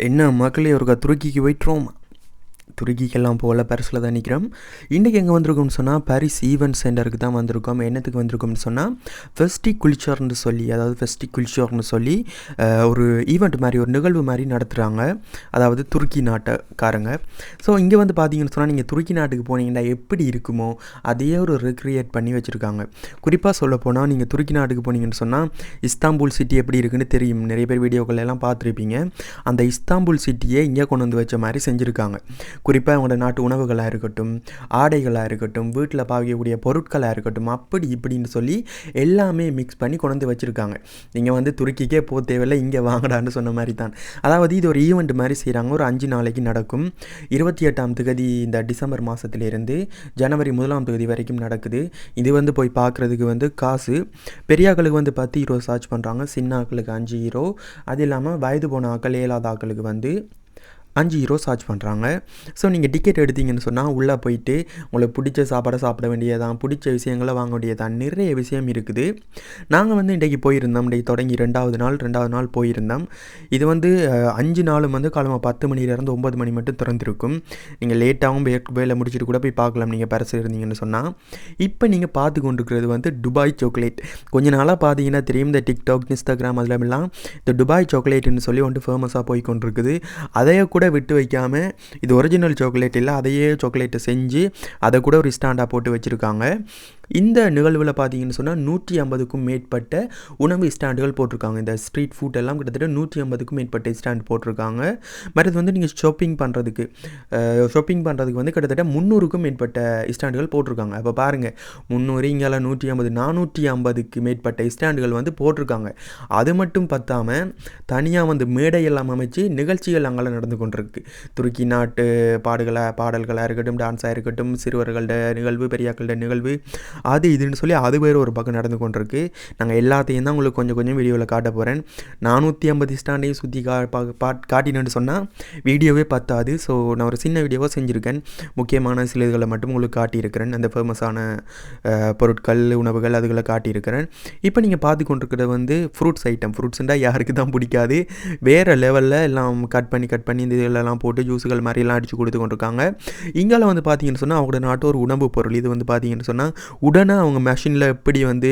என்ன மக்களே ஒருக்கா துருக்கிக்கு போயிட்டுறோம் துருக்கிக்கெல்லாம் போகல பரிசில் தான் நிற்கிறோம் இன்றைக்கி எங்கே வந்திருக்கோம்னு சொன்னால் பாரிஸ் ஈவெண்ட் சென்டருக்கு தான் வந்திருக்கோம். என்னத்துக்கு வந்திருக்கோம்னு சொன்னால் ஃபெஸ்டி குல்ச்சர்னு சொல்லி அதாவது ஃபெஸ்டி குல்ச்சர்னு சொல்லி ஒரு ஈவெண்ட் மாதிரி ஒரு நிகழ்வு மாதிரி நடத்துகிறாங்க அதாவது துருக்கி நாட்டுக்காரங்க. ஸோ இங்கே வந்து பார்த்தீங்கன்னு சொன்னால் நீங்கள் துருக்கி நாட்டுக்கு போனீங்கன்னா எப்படி இருக்குமோ அதையே ஒரு ரிக்ரியேட் பண்ணி வச்சுருக்காங்க. குறிப்பாக சொல்ல போனால் நீங்கள் துருக்கி நாட்டுக்கு போனீங்கன்னு சொன்னால் இஸ்தாம்பூல் சிட்டி எப்படி இருக்குன்னு தெரியும். நிறைய பேர் வீடியோக்கள் எல்லாம் பார்த்துருப்பீங்க. அந்த இஸ்தாம்பூல் சிட்டியை இங்கே கொண்டு வந்து வச்ச மாதிரி செஞ்சுருக்காங்க. குறிப்பாக அவங்களோட நாட்டு உணவுகளாக இருக்கட்டும் ஆடைகளாக இருக்கட்டும் வீட்டில் பாவிக்கக்கூடிய பொருட்களாக இருக்கட்டும் அப்படி இப்படின்னு சொல்லி எல்லாமே மிக்ஸ் பண்ணி கொண்டு வந்து வச்சுருக்காங்க. நீங்கள் வந்து துருக்கிக்கே போக தேவையில்லை இங்கே வாங்கடான்னு சொன்ன மாதிரி தான் அதாவது இது ஒரு ஈவெண்ட் மாதிரி செய்கிறாங்க ஒரு அஞ்சு நாளைக்கு நடக்கும். இருபத்தி எட்டாம் தேதி இந்த டிசம்பர் மாதத்துலேருந்து ஜனவரி முதலாம் தேதி வரைக்கும் நடக்குது. இது வந்து போய் பார்க்குறதுக்கு வந்து காசு. பெரியாக்களுக்கு வந்து பத்து ஹீரோ சார்ஜ் பண்ணுறாங்க சின்ன ஆக்களுக்கு அஞ்சு ஹீரோ அது இல்லாமல் வயது போன ஆக்கள் ஏழாத ஆக்களுக்கு வந்து அஞ்சு ஹீரோ சார்ஜ் பண்ணுறாங்க ஸோ நீங்கள் டிக்கெட் எடுத்தீங்கன்னு சொன்னால் உள்ளே போயிட்டு உங்களுக்கு பிடிச்ச சாப்பாடை சாப்பிட வேண்டியதான் பிடிச்ச விஷயங்களை வாங்க வேண்டியதான் நிறைய விஷயம் இருக்குது. நாங்கள் வந்து இன்றைக்கி போயிருந்தோம். இன்றைக்கி தொடங்கி ரெண்டாவது நாள் ரெண்டாவது நாள் போயிருந்தோம். இது வந்து அஞ்சு நாளும் வந்து காலமாக பத்து மணிலேருந்து ஒம்பது மணி மட்டும் திறந்துருக்கும். நீங்கள் லேட்டாகவும் வேலை முடிச்சுட்டு கூட போய் பார்க்கலாம். நீங்கள் பரிசு இருந்தீங்கன்னு சொன்னால் இப்போ நீங்கள் பார்த்து கொண்டிருக்கிறது வந்து துபாய் சாக்லேட் கொஞ்ச நாளாக பார்த்தீங்கன்னா தெரியும் இந்த டிக்டாக் இன்ஸ்டாகிராம் அதில் எல்லாம் இந்த துபாய் சாக்லேட்னு சொல்லி வந்துட்டு ஃபேமஸாக போய் கொண்டிருக்குது. அதையே கூட விட்டு வைக்காமல் இது ஒரிஜினல் சாக்லேட் இல்லை அதையே சாக்லேட்டை செஞ்சு அதை கூட ஒரு ஸ்டாண்டாக போட்டு வச்சுருக்காங்க. இந்த நிகழ்வில் பார்த்தீங்கன்னு சொன்னால் நூற்றி ஐம்பதுக்கும் மேற்பட்ட உணவு ஸ்டாண்டுகள் போட்டிருக்காங்க. இந்த ஸ்ட்ரீட் ஃபுட் எல்லாம் கிட்டத்தட்ட நூற்றி ஐம்பதுக்கும் மேற்பட்ட ஸ்டாண்ட் போட்டிருக்காங்க. மற்றது வந்து நீங்கள் ஷாப்பிங் பண்ணுறதுக்கு ஷாப்பிங் பண்ணுறதுக்கு வந்து கிட்டத்தட்ட முந்நூறுக்கும் மேற்பட்ட ஸ்டாண்டுகள் போட்டிருக்காங்க. அப்போ பாருங்கள் முந்நூறு இங்கெல்லாம் நூற்றி ஐம்பது நானூற்றி ஐம்பதுக்கு மேற்பட்ட ஸ்டாண்டுகள் வந்து போட்டிருக்காங்க. அது மட்டும் பத்தாமல் தனியாக வந்து மேடையெல்லாம் அமைச்சு நிகழ்ச்சிகள் அங்கெல்லாம் நடந்து கொண்டிருக்கு. துருக்கி நாட்டு பாடுகளாக பாடல்களாக இருக்கட்டும் டான்ஸாக இருக்கட்டும் சிறுவர்களோட நிகழ்வு பெரியாக்களோட நிகழ்வு அது இதுன்னு சொல்லி அது வேறு ஒரு பக்கம் நடந்து கொண்டிருக்கு. நாங்கள் எல்லாத்தையும் தான் உங்களுக்கு கொஞ்சம் கொஞ்சம் வீடியோவில் காட்ட போகிறேன் நானூற்றி ஐம்பது ஸ்டாண்டையும் சுற்றி கா பா பாட் காட்டினேன்னு சொன்னால் வீடியோவே பத்தாது. ஸோ நான் ஒரு சின்ன வீடியோவாக செஞ்சுருக்கேன். முக்கியமான சில இதுகளை மட்டும் உங்களுக்கு காட்டியிருக்கிறேன். அந்த ஃபேமஸான பொருட்கள் உணவுகள் அதுகளை காட்டியிருக்கிறேன். இப்போ நீங்கள் பார்த்து கொண்டிருக்கிறது வந்து ஃப்ரூட்ஸ் ஐட்டம் ஃப்ரூட்ஸ்ண்டா யாருக்கு தான் பிடிக்காது. வேறு லெவலில் எல்லாம் கட் பண்ணி கட் பண்ணி இந்த இதெல்லாம் போட்டு ஜூஸுகள் மாதிரிலாம் அடித்து கொடுத்து கொண்டிருக்காங்க. இங்கால வந்து பார்த்தீங்கன்னு சொன்னால் அவங்களோட நாட்டு ஒரு உணவுப் பொருள். இது வந்து பார்த்தீங்கன்னு சொன்னால் உடனே அவங்க மெஷினில் எப்படி வந்து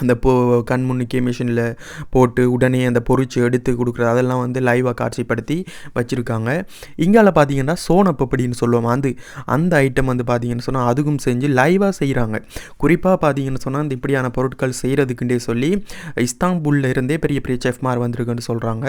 அந்த பொ கண் முன்னுக்கே மிஷினில் போட்டு உடனே அந்த பொறிச்சு எடுத்து கொடுக்குறது அதெல்லாம் வந்து லைவாக காட்சிப்படுத்தி வச்சுருக்காங்க. இங்கால பார்த்தீங்கன்னா சோனப் அப்படின்னு சொல்லுவோம். வந்து அந்த ஐட்டம் வந்து பார்த்தீங்கன்னு சொன்னால் அதுக்கும் செஞ்சு லைவாக செய்கிறாங்க குறிப்பாக பார்த்தீங்கன்னு சொன்னால் இந்த இப்படியான பொருட்கள் செய்கிறதுக்குண்டே சொல்லி இஸ்தாம்புல்ல இருந்தே பெரிய பெரிய செஃப்மார் வந்திருக்குன்னு சொல்கிறாங்க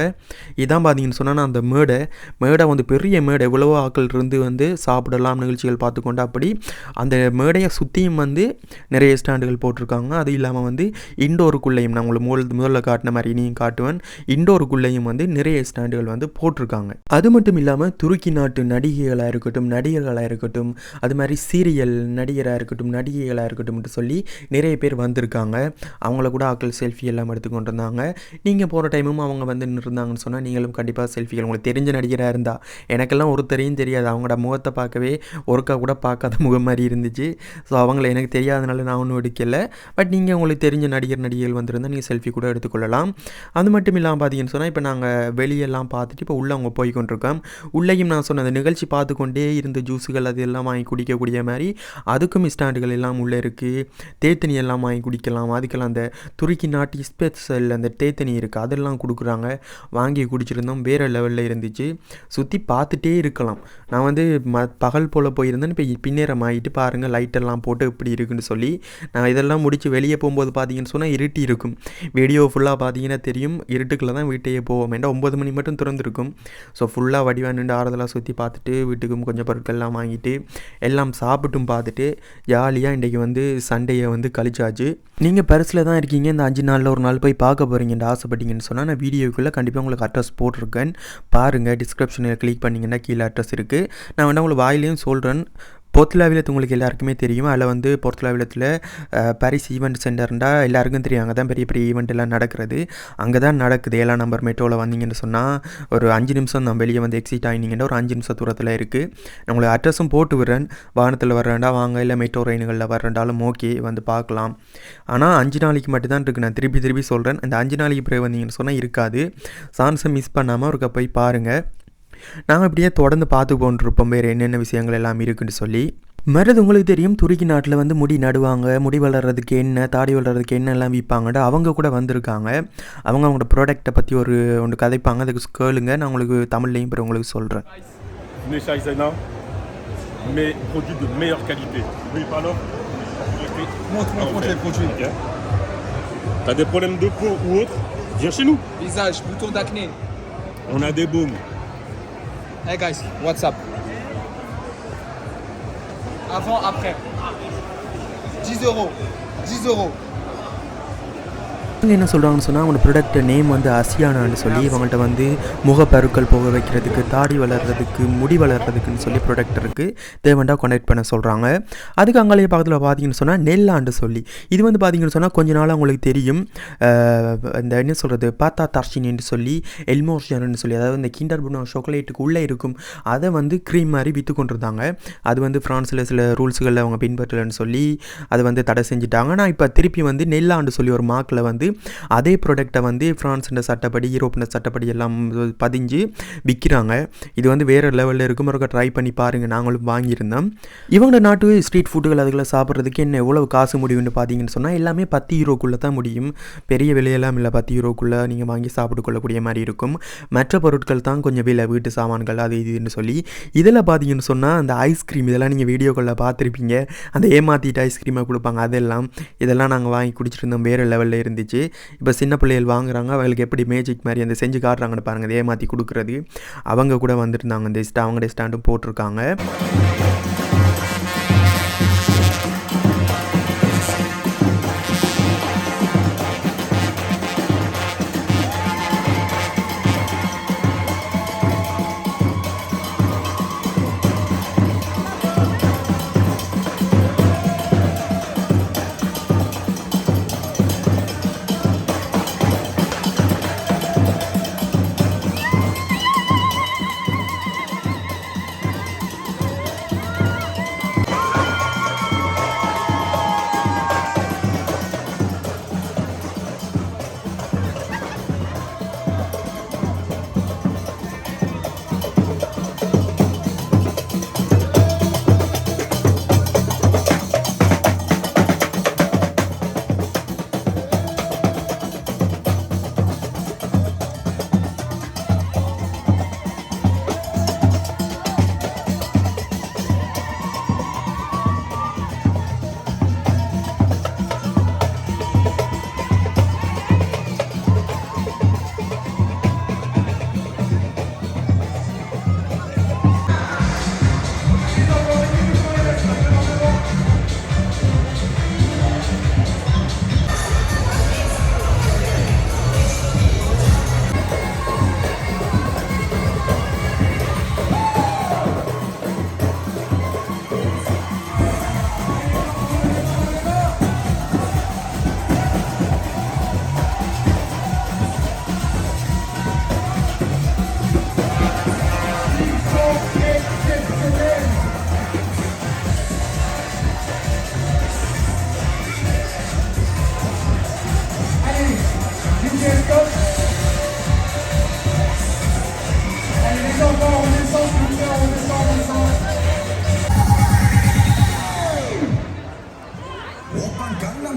இதான் பார்த்தீங்கன்னு சொன்னால் அந்த மேடை மேடை வந்து பெரிய மேடை எவ்வளவோ ஆக்கள் இருந்து வந்து சாப்பிடலாம் நிகழ்ச்சிகள் பார்த்துக்கொண்டு அப்படி அந்த மேடையை சுற்றியும் வந்து நிறைய ஸ்டாண்டுகள் போட்டிருக்காங்க. அது இல்லாமல் வந்து இண்டோருக்குள்ளேயும் நான் உங்களுக்கு முதல் முதல்ல காட்டின மாதிரி இனியும் காட்டுவேன். இண்டோருக்குள்ளேயும் வந்து நிறைய ஸ்டாண்டுகள் வந்து போட்டிருக்காங்க. அது மட்டும் இல்லாமல் துருக்கி நாட்டு நடிகைகளாக இருக்கட்டும் நடிகர்களாக இருக்கட்டும் அது மாதிரி சீரியல் நடிகராக இருக்கட்டும் நடிகைகளாக இருக்கட்டும்னு சொல்லி நிறைய பேர் வந்திருக்காங்க. அவங்கள கூட ஆக்கள் செல்ஃபி எல்லாம் எடுத்து கொண்டு இருந்தாங்க நீங்கள் போகிற டைமும் அவங்க வந்து இருந்தாங்கன்னு சொன்னால் நீங்களும் கண்டிப்பாக செல்ஃபிகள் உங்களுக்கு தெரிஞ்ச நடிகராக இருந்தால் எனக்கெல்லாம் ஒருத்தரையும் தெரியாது. அவங்களோட முகத்தை பார்க்கவே ஒருக்கா கூட பார்க்காத முகம் மாதிரி இருந்துச்சு. ஸோ அவங்கள எனக்கு தெரியாதனால நான் ஒன்றும் எடுக்கலை. பட் நீங்கள் உங்களுக்கு தெரிஞ்ச நடிகர் நடிகைகள் வந்திருந்தால் நீங்கள் செல்ஃபி கூட எடுத்துக்கொள்ளலாம். அது மட்டும் இல்லாமல் பார்த்தீங்கன்னு சொன்னால் இப்போ நாங்கள் வெளியெல்லாம் பார்த்துட்டு இப்போ உள்ளே அவங்க போய் கொண்டிருக்கோம். உள்ளேயும் நான் சொன்ன அந்த நிகழ்ச்சி பார்த்து கொண்டே இருந்த ஜூஸுகள் அது எல்லாம் வாங்கி குடிக்கக்கூடிய மாதிரி அதுக்கும் ஸ்டாண்டுகள் எல்லாம் உள்ளே இருக்குது தேத்தனி எல்லாம் வாங்கி குடிக்கலாம். அதுக்கெல்லாம் அந்த துருக்கி நாட்டு ஸ்பெஷல் அந்த தேத்தனி இருக்குது அதெல்லாம் கொடுக்குறாங்க. வாங்கி குடிச்சிருந்தோம். வேறு லெவலில் இருந்துச்சு. சுற்றி பார்த்துட்டே இருக்கலாம். நான் வந்து ம பகல் போல் போயிருந்தேன் இப்போ பின்னேறம் ஆகிட்டு பாருங்கள் லைட்டெல்லாம் போட்டு இப்படி இருக்குன்னு சொல்லி நான் இதெல்லாம் முடித்து வெளியே போகும்போது பார்த்து பார்த்தீங்கன்னு சொன்னால் இருட்டி இருக்கும். வீடியோ ஃபுல்லாக பார்த்தீங்கன்னா தெரியும். இருட்டுக்குள்ளே தான் வீட்டையே போவோம் ஏன்டா ஒம்பது மணி மட்டும் திறந்துருக்கும். ஸோ ஃபுல்லாக வடிவா நின்று ஆறுதலாக சுற்றி பார்த்துட்டு வீட்டுக்கும் கொஞ்சம் பொருட்கள்லாம் வாங்கிட்டு எல்லாம் சாப்பிட்டும் பார்த்துட்டு ஜாலியாக இன்றைக்கி வந்து சண்டையை வந்து கழிச்சாச்சு. நீங்கள் பரிசில் தான் இருக்கீங்க. இந்த அஞ்சு நாளில் ஒரு நாள் போய் பார்க்க போகிறீங்கன்னு ஆசைப்பட்டீங்கன்னு சொன்னால் நான் வீடியோக்குள்ளே கண்டிப்பாக உங்களுக்கு அட்ரஸ் போட்டிருக்கேன். பாருங்கள் டிஸ்கிரிப்ஷனில் கிளிக் பண்ணிங்கன்னா கீழே அட்ரஸ் இருக்குது நான் வேணா உங்களுக்கு வாயிலையும் சொல்கிறேன் போர்த்துலாவிலத்து உங்களுக்கு எல்லாருக்குமே தெரியும். அதில் வந்து போர்த்துலாவிலத்தில் பாரிஸ் ஈவெண்ட் சென்டர்ண்டா எல்லாருக்கும் தெரியும். அங்கே தான் பெரிய பெரிய ஈவெண்ட் எல்லாம் நடக்கிறது. அங்கே தான் நடக்குது. ஏழாம் நம்பர் மெட்ரோவில் வந்தீங்கன்னு சொன்னால் ஒரு அஞ்சு நிமிஷம் தான் வெளியே வந்து எக்ஸிட் ஆகினீங்கன்னா ஒரு அஞ்சு நிமிஷம் தூரத்தில் இருக்குது நான் உங்களுக்கு அட்ரஸும் போட்டு விடுறேன். வாகனத்தில் வர்றேன்டா வாங்க. இல்லை மெட்ரோ ட்ரெயின்களில் வர்றேன்டாலும் ஓகே வந்து பார்க்கலாம். ஆனால் அஞ்சு நாளைக்கு மட்டும் தான் இருக்குது நான் திருப்பி திருப்பி சொல்கிறேன் அந்த அஞ்சு நாளைக்கு பிறகு வந்தீங்கன்னு சொன்னால் இருக்காது. சான்ஸை மிஸ் பண்ணாமல் ஒருக்க போய் பாருங்கள் நாங்கள் இப்படியே தொடர்ந்து பார்த்து கொண்டிருப்போம் வேறு என்னென்ன விஷயங்கள் எல்லாம் இருக்குன்னு சொல்லி மறுது உங்களுக்கு தெரியும் துருக்கி நாட்டில் வந்து முடி நடுவாங்க முடி வளர்கிறதுக்கு என்ன தாடி வளர்கிறதுக்கு என்ன எல்லாம் விற்பாங்கட்டு அவங்க கூட வந்திருக்காங்க அவங்க அவங்களோட ப்ராடக்ட்டை பற்றி ஒரு ஒன்று கதைப்பாங்க அதுக்கு கேளுங்க நான் உங்களுக்கு தமிழ்லையும் இப்போ உங்களுக்கு சொல்கிறேன் mais produits de meilleure qualité. Oui, pardon Montre, montre, montre les produits. Ok. T'as des problèmes de peau ou autre Viens chez nous. Visage, bouton d'acné. On a des baumes. Hey guys, WhatsApp. Avant, après. 10 euros. 10 euros. இவங்க என்ன சொல்கிறாங்கன்னு சொன்னால் அவங்களோட product name வந்து அசியானான்னு சொல்லி இவங்கள்ட்ட வந்து முகப்பருக்கள் போக வைக்கிறதுக்கு தாடி வளர்கிறதுக்கு முடி வளர்கிறதுக்குன்னு சொல்லி ப்ராடக்ட் இருக்குது தேவண்டா கனெக்ட் பண்ண சொல்கிறாங்க அதுக்கு அங்காலேயே பக்கத்தில் பார்த்தீங்கன்னு சொன்னால் நெல்லாண்டு சொல்லி. இது வந்து பார்த்தீங்கன்னு சொன்னால் கொஞ்ச நாள் அவங்களுக்கு தெரியும். இந்த என்ன சொல்கிறது பாத்தா தர்ஷினின்னு சொல்லி எல்மோஷன்னு சொல்லி அதாவது இந்த கிண்டர் புனோ சாக்லேட்டுக்கு உள்ளே இருக்கும். அதை வந்து க்ரீம் மாதிரி விற்று கொண்டிருந்தாங்க. அது வந்து ஃப்ரான்ஸில் சில ரூல்ஸுகளில் அவங்க பின்பற்றலைன்னு சொல்லி அதை வந்து தடை செஞ்சுட்டாங்க. ஆனால் இப்போ திருப்பி வந்து நெல்லாண்டு சொல்லி ஒரு மார்க்கில் வந்து அதே ப்ராடக்டை வந்து ஃப்ரான்ஸுன்ற சட்டப்படி யூரோப்பின சட்டப்படி எல்லாம் பதிஞ்சு விற்கிறாங்க இது வந்து வேறு லெவலில் இருக்கும் ஒரு ட்ரை பண்ணி பாருங்கள் நாங்களும் வாங்கியிருந்தோம். இவங்க நாட்டு ஸ்ட்ரீட் ஃபுட்டுகள் அதுகளை சாப்பிட்றதுக்கு என்ன எவ்வளோ காசு முடியும்னு பார்த்தீங்கன்னு சொன்னால் எல்லாமே பத்து யூரோக்குள்ளே தான் முடியும். பெரிய விலையெல்லாம் இல்லை பத்து யூரோக்குள்ளே நீங்கள் வாங்கி சாப்பிட்டு கொள்ளக்கூடிய மாதிரி இருக்கும். மற்ற பொருட்கள் தான் கொஞ்சம் விலை வீட்டு சாமான்கள் அது இதுன்னு சொல்லி. இதில் பார்த்தீங்கன்னு சொன்னால் அந்த ஐஸ்கிரீம் இதெல்லாம் நீங்கள் வீடியோக்களில் பார்த்துருப்பீங்க. அந்த ஏமாற்றிட்டு ஐஸ்கிரீமை கொடுப்பாங்க அதெல்லாம். இதெல்லாம் நாங்கள் வாங்கி குடிச்சிட்டு இருந்தோம் வேறு லெவலில் இருந்துச்சு. இப்போ சின்ன பிள்ளைகள் வாங்குறாங்க அவங்களுக்கு எப்படி மேஜிக் மாதிரி அந்த செஞ்சு காட்டுறாங்கன்னு பாருங்கள் ஏமாற்றி கொடுக்குறது. அவங்க கூட வந்துருந்தாங்க இந்த ஸ்டா அவங்களுடைய ஸ்டாண்டும் போட்டிருக்காங்க.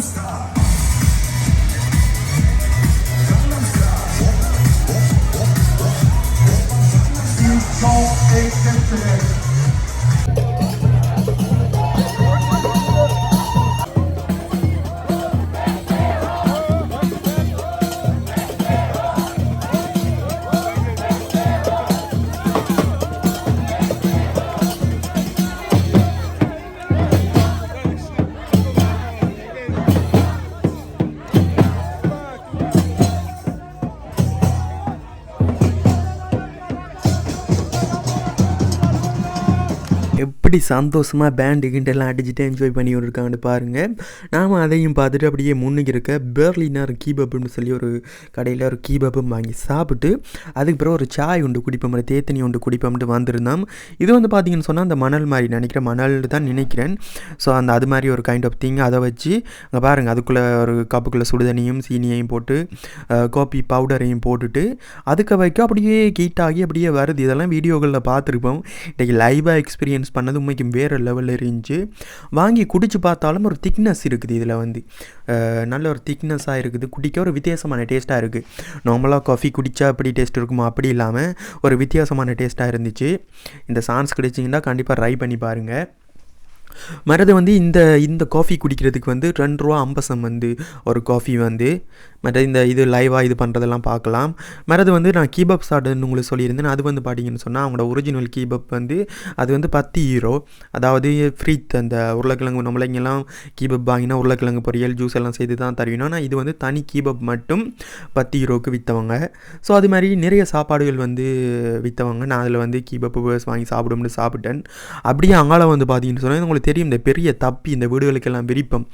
superstar. எப்படி சந்தோஷமாக பேண்டு கிண்டெல்லாம் அடிச்சுட்டு என்ஜாய் பண்ணி இருக்காங்கன்னு பாருங்கள் நாம் அதையும் பார்த்துட்டு அப்படியே முன்னுக்கு இருக்க பெர்லினர் கீபப்னு சொல்லி ஒரு கடையில் ஒரு கீபப்பும் வாங்கி சாப்பிட்டு அதுக்கு பிறகு ஒரு சாய் உண்டு குடிப்போம் ஒரு தேத்தனி உண்டு குடிப்போம்ட்டு வந்திருந்தோம் இது வந்து பார்த்தீங்கன்னு சொன்னால் அந்த மணல் மாதிரி நினைக்கிறேன் மணல் தான் நினைக்கிறேன். ஸோ அந்த அது மாதிரி ஒரு கைண்ட் ஆஃப் திங் அதை வச்சு அங்கே பாருங்கள் அதுக்குள்ளே ஒரு கப்புக்குள்ளே சுடுதண்ணியும் சீனியையும் போட்டு காப்பி பவுடரையும் போட்டுட்டு அதுக்கு வைக்க அப்படியே ஹீட் ஆகி அப்படியே வருது. இதெல்லாம் வீடியோகளில் பார்த்துருப்போம். இன்றைக்கி லைவாக எக்ஸ்பீரியன்ஸ் பண்ணது உண்மைக்கு வேறு லெவலில் இருந்துச்சு. வாங்கி குடிச்சு பார்த்தாலும் ஒரு திக்னஸ் இருக்குது இதில் வந்து. நல்ல ஒரு திக்னஸாக இருக்குது. குடிக்க ஒரு வித்தியாசமான டேஸ்ட்டாக இருக்குது நார்மலாக காஃபி குடித்தா எப்படி டேஸ்ட் இருக்குமோ அப்படி இல்லாமல் ஒரு வித்தியாசமான டேஸ்ட்டாக இருந்துச்சு. இந்த சான்ஸ் கிடைச்சிங்கன்னா கண்டிப்பாக ட்ரை பண்ணி பாருங்கள் மறது வந்து இந்த இந்த காஃபி குடிக்கிறதுக்கு வந்து ரெண்டு ரூபா ஐம்பசம் வந்து ஒரு காஃபி வந்து மற்ற இந்த இது லைவாக இது பண்ணுறதெல்லாம் பார்க்கலாம். மறது வந்து நான் கீபப் சாப்பிடுன்னு உங்களுக்கு சொல்லியிருந்தேன். அது வந்து பார்த்தீங்கன்னு சொன்னால் அவங்களோட ஒரிஜினல் கீபப் வந்து அது வந்து பத்து ஹீரோ அதாவது ஃப்ரீத் அந்த உருளைக்கிழங்கு நம்மளைங்கெல்லாம் கீபப் வாங்கினா உருளைக்கிழங்கு பொரியல் ஜூஸ் எல்லாம் செய்து தான் தருவினோம். ஆனால் இது வந்து தனி கீபப் மட்டும் பத்து ஹீரோவுக்கு விற்றவங்க ஸோ அது மாதிரி நிறைய சாப்பாடுகள் வந்து விற்றவங்க நான் அதில் வந்து கீபப் வாங்கி சாப்பிடும்னு சாப்பிட்டேன். அப்படியே அங்கால வந்து பார்த்தீங்கன்னு சொன்னால் உங்களுக்கு தெரியும். இந்த பெரிய தப்பி இந்த வீடுகளுக்கெல்லாம் விரிப்பம்.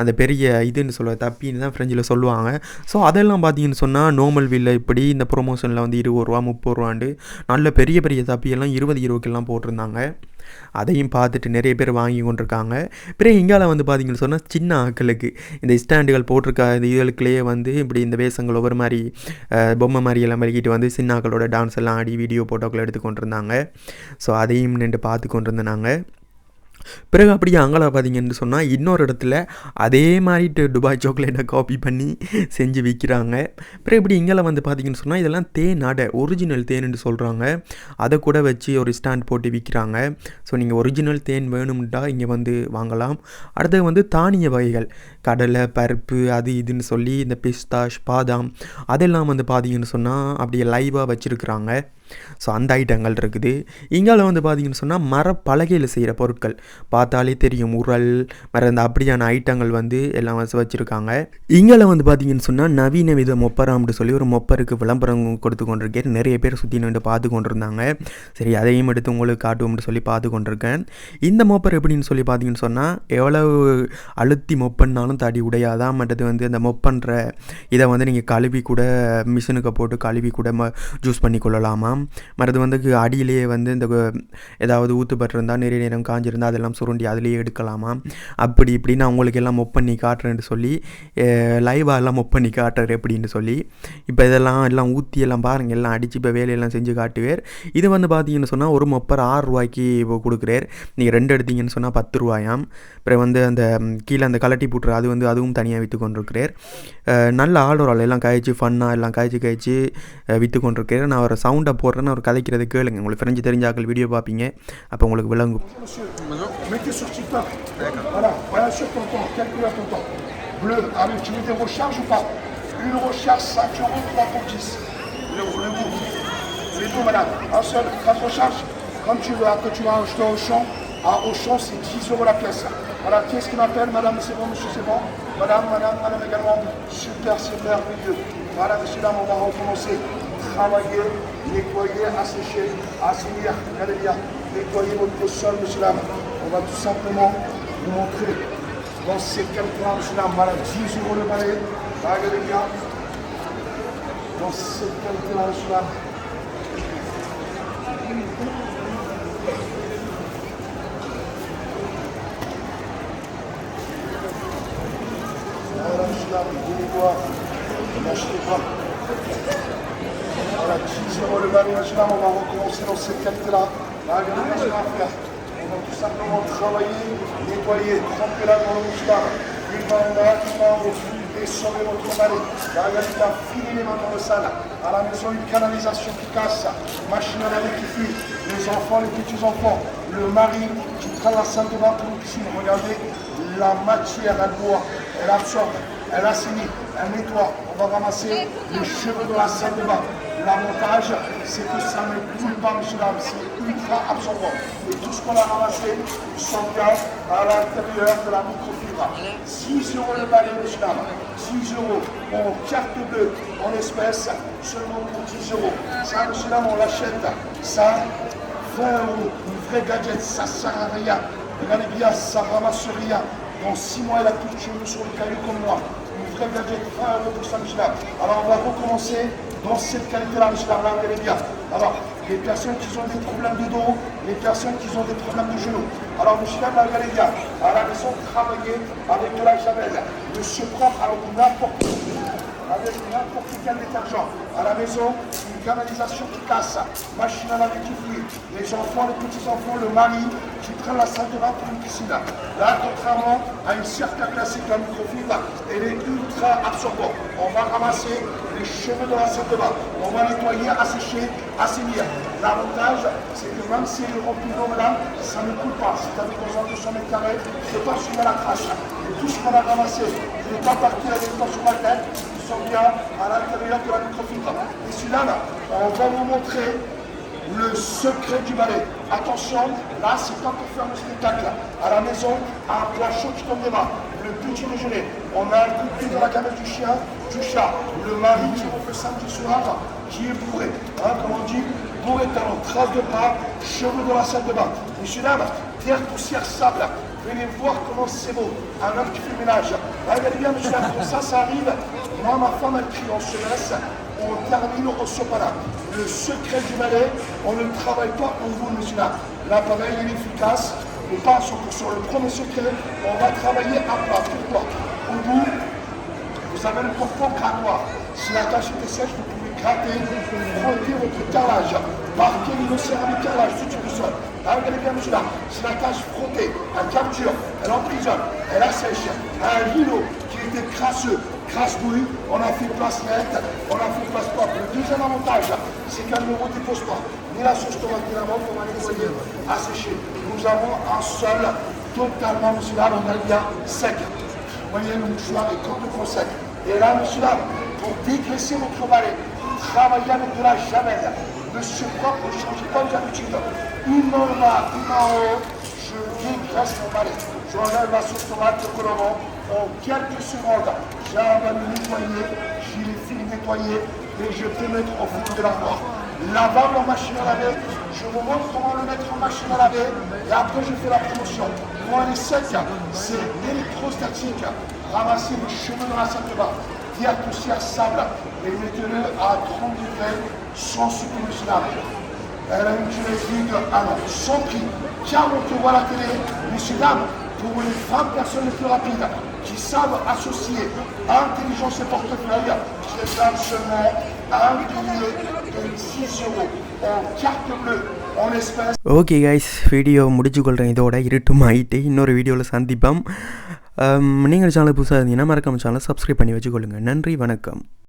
அந்த பெரிய இதுன்னு சொல்ல தப்பின்னு தான் ஃப்ரெஞ்சில் சொல்லுவாங்க. ஸோ அதெல்லாம் பார்த்தீங்கன்னு சொன்னால் நோமல் வீலில் இப்படி இந்த ப்ரொமோஷனில் வந்து இருபது ரூபா முப்பது ரூபாண்டு நல்ல பெரிய பெரிய தப்பியெல்லாம் இருபது இருபதுக்கெல்லாம் போட்டிருந்தாங்க. அதையும் பார்த்துட்டு நிறைய பேர் வாங்கி கொண்டிருக்காங்க. பிறகு இங்கால வந்து பார்த்தீங்கன்னு சொன்னால் சின்ன ஆக்களுக்கு இந்த ஸ்டாண்டுகள் போட்டிருக்க இந்த இதுகளுக்குள்ளேயே வந்து இப்படி இந்த வேஷங்கள் ஒவ்வொரு மாதிரி பொம்மை மாதிரி எல்லாம் மெருகிட்டு வந்து சின்ன ஆக்களோட டான்ஸ் எல்லாம் ஆடி வீடியோ ஃபோட்டோக்கள் எடுத்து கொண்டிருந்தாங்க. ஸோ அதையும் நின்று பார்த்து கொண்டிருந்தாங்க பிறகு அப்படியே அங்கலா பார்த்தீங்கன்னு சொன்னால் இன்னொரு இடத்துல அதே மாதிரி துபாய் சாக்லேட்டை காப்பி பண்ணி செஞ்சு விற்கிறாங்க பிறகு இப்படி இங்கெல்லாம் வந்து பார்த்தீங்கன்னு சொன்னால் இதெல்லாம் தேன் அடை ஒரிஜினல் தேன்னு சொல்கிறாங்க அதை கூட வச்சு ஒரு ஸ்டாண்ட் போட்டு விற்கிறாங்க ஸோ நீங்கள் ஒரிஜினல் தேன் வேணும்டா இங்கே வந்து வாங்கலாம். அடுத்தது வந்து தானிய வகைகள். கடலை பருப்பு அது இதுன்னு சொல்லி இந்த பிஸ்தாஷ் பாதாம் அதெல்லாம் வந்து பார்த்தீங்கன்னு சொன்னால் அப்படியே லைவாக வச்சுருக்குறாங்க. ஸோ அந்த ஐட்டங்கள் இருக்குது. இங்கால வந்து பார்த்தீங்கன்னு சொன்னால் மரப்பலகையில் செய்கிற பொருட்கள். பார்த்தாலே தெரியும் உரல் மர இந்த அப்படியான ஐட்டங்கள் வந்து எல்லாம் வச்சு வச்சுருக்காங்க. இங்கால வந்து பார்த்தீங்கன்னு சொன்னால் நவீன வித மொப்பராம்னு சொல்லி ஒரு மொப்பருக்கு விளம்பரம் கொடுத்து கொண்டிருக்கேன். நிறைய பேர் சுற்றி நின்று பார்த்து கொண்டிருந்தாங்க. சரி அதையும் எடுத்து உங்களுக்கு காட்டுவோம்னு சொல்லி பார்த்து கொண்டிருக்கேன். இந்த மொப்பர் எப்படின்னு சொல்லி பார்த்தீங்கன்னு சொன்னால் எவ்வளவு அழுத்தி மொப்பன்னாலும் தடி உடையாதான் மற்றது வந்து அந்த மொப்பன்ற இதை வந்து நீங்கள் கழுவி கூட மிஷினுக்கு போட்டு கழுவி கூட ம ஜூஸ் பண்ணி கொள்ளலாமா மற்றது வந்து அடியிலேயே வந்து இந்த ஏதாவது ஊற்றுப்பட்டிருந்தா நிறைய நேரம் காஞ்சிருந்தா அதெல்லாம் சுருண்டி அதிலேயே எடுக்கலாமா? அப்படி இப்படின்னு அவங்களுக்கு எல்லாம் மொப் பண்ணி காட்டுறேன்னு சொல்லி லைவாக எல்லாம் மொப் பண்ணி காட்டுறாரு எப்படின்னு சொல்லி. இப்போ இதெல்லாம் எல்லாம் ஊற்றி எல்லாம் பாருங்கள் எல்லாம் அடித்து இப்போ வேலையெல்லாம் செஞ்சு காட்டுவார். இது வந்து பார்த்தீங்கன்னு சொன்னால் ஒரு மொப்பர் ஆறு ரூபாய்க்கு இப்போ கொடுக்குறார். நீங்கள் ரெண்டு எடுத்தீங்கன்னு சொன்னால் பத்து ரூபாயாம். அப்புறம் வந்து அந்த கீழே அந்த கலட்டி புட்டுற அது வந்து அதுவும் தனியாக விற்று கொண்டிருக்கிறார். நல்ல ஆள் ஒரு ஆள் எல்லாம் காய்ச்சி ஃபன்னாக எல்லாம் காய்ச்சி காய்ச்சி விற்று கொண்டிருக்கிறார். நான் ஒரு சவுண்டை போடுறேன்னு அவர் கதைக்கிறது கேளுங்க உங்களுக்கு ஃப்ரெஞ்சு தெரிஞ்சாக்கள் வீடியோ பார்ப்பீங்க அப்போ உங்களுக்கு விளங்கும் Mettez sur TikTok. Voilà, voilà sur ton temps. Calcule ton temps. Bleu, avec tu veux des recharges ou pas Une recharge 5 euros, 3 pour 10. Le, le bout. Les deux, madame. Un seul, 4 recharges. Comme tu veux, après tu vas acheter au champ. À Auchan, c'est 10 euros la pièce. Voilà, qui est-ce qui m'appelle Madame, c'est bon, monsieur, c'est bon Madame, madame, madame également. Super, c'est merveilleux. Voilà, monsieur, on va recommencer. Travailler, nettoyer, assécher, assainir. Nettoyer votre sol, monsieur. On va tout simplement vous montrer dans ces calculs-là, monsieur, dame. Voilà, 10 euros le balai. Bien. Dans ces calculs-là, monsieur, dame. Voilà, monsieur, vous nettoie. N'achetez pas. Voilà, 10 euros le on va recommencer dans cette qualité-là. On va tout simplement travailler, nettoyer, tremper là dans le mouchoir. Une en haut. Descendez votre balai. Là, regardez bien, filez les mains dans le salle. À la maison, une canalisation qui casse. Machine à laver qui fuit. Les enfants, les petits-enfants. Le mari qui travaille la salle de bain pour une. Regardez, la matière, elle boit, elle absorbe, elle assainit, elle nettoie. On va ramasser les cheveux de la salle de bain. L'avantage, c'est que ça ne coule pas, monsieur dame, c'est ultra absorbant. Et tout ce qu'on a ramassé s'engage à l'intérieur de la microfibre. 6 euros le balai, monsieur dame. 6 euros en carte bleue, en espèces, seulement pour 10 euros. Ça, monsieur dame, on l'achète. Ça, 20 euros. Une vrai gadget, ça sert à rien. Regardez bien, ça ramasse rien. Dans 6 mois, elle a plus de cheveux sur le caillou comme moi. Une vraie gadget, 1 euro pour ça, Michelin. Alors, on va recommencer dans cette qualité-là, Michelin. Regardez bien. Alors, les personnes qui ont des problèmes de dos, les personnes qui ont des problèmes de genoux. Alors, Michelin, regardez bien. À la maison, travailler avec de la javel. Monsieur prend alors n'importe avec n'importe quel détergent. À la maison, une canalisation qui casse, machine à laver qui fouille. Les enfants, les petits-enfants, le mari qui prennent la salle de bain pour une piscine. Là, contrairement à une certaine classique, la microfibre, elle est ultra absorbante. On va ramasser les cheveux de la salle de bain. On va nettoyer, assécher, assainir. L'avantage, c'est que même si elle est remplie d'eau, ça ne coule pas. Besoin de 200 mètres carrés, c'est pas sur la crache. Et tout ce qu'on a ramassé, je ne pas partir avec toi sur la tête, ils sont bien à l'intérieur de la microfibre. Et celui-là, là, on va vous montrer le secret du balai. Attention, là, c'est pas pour faire le spectacle. À la maison, un plat chaud qui tombe des mains. Le petit déjeuner. On a un coup de pied dans la gamelle du chien, du chat. Le mari qui rentre samedi soir, qui est bourré. Hein, comme on dit, bourré talon, trace de pas, cheveux dans la salle de bain. Messieurs, dames, terre, poussière, sable. Venez voir comment c'est beau. Un homme qui fait ménage. Regardez bien, monsieur, ça, ça arrive. Moi, ma femme, elle crie, on se. On termine au sopalin. Le secret du balai, on ne travaille pas pour vous, monsieur là. L'appareil est efficace, pas à 100%. Le premier secret, on va travailler à plat. Pourquoi? Au bout, vous avez le corpo crânois. Si la tâche était sèche, vous pouvez gratter, frotter votre carrelage. Marquez le céramique carrelage, tout du sol. Regardez bien, monsieur là. Si la tâche frottée, elle capture, elle emprisonne, elle assèche. Un lino qui était crasseux, crasse-bouille, on a fait place nette, on a fait place propre. Le deuxième avantage, c'est qu'elle ne redépose pas. Ni la sauce tomate, ni la menthe, on va nettoyer, assécher. Nous avons un sol totalement, là, on a bien sec. Vous voyez, le mouchoir est complètement sec. Et là, là, pour dégraisser votre balai, travaillez avec de la javel. Une main en bas, une main en haut, je dégraisse mon balai. J'enlève la sauce tomate, le colorant, en quelques secondes. J'ai à le nettoyer, j'ai les fils nettoyés et je peux mettre au fond de l'armoire. Lavable en machine à laver, je vous montre comment le mettre en machine à laver et après je fais la promotion. Quand elle est sec, c'est électrostatique. Ramassez les cheveux dans la salle de bain, pierre, poussière, sable et mettez-le à 30 degrés sans supplément Elle a une durée de vie de 1 an, sans prix. 40 euros à la télé, messieurs, dames, pour les 20 personnes les plus rapides qui savent associer intelligence et portefeuille, je les donne seulement un billet de 10 euros en carte bleue, en espèces. Okay guys video முடிச்சு கொள்கிறேன் இதோட இருட்டும் ஆகிட்டு இன்னொரு வீடியோவில் சந்திப்போம் நீங்கள் channel புதுசாக இருந்தீங்கன்னா மறக்காம சேனலை சப்ஸ்கிரைப் பண்ணி வச்சுக்கொள்ளுங்கள் நன்றி வணக்கம்.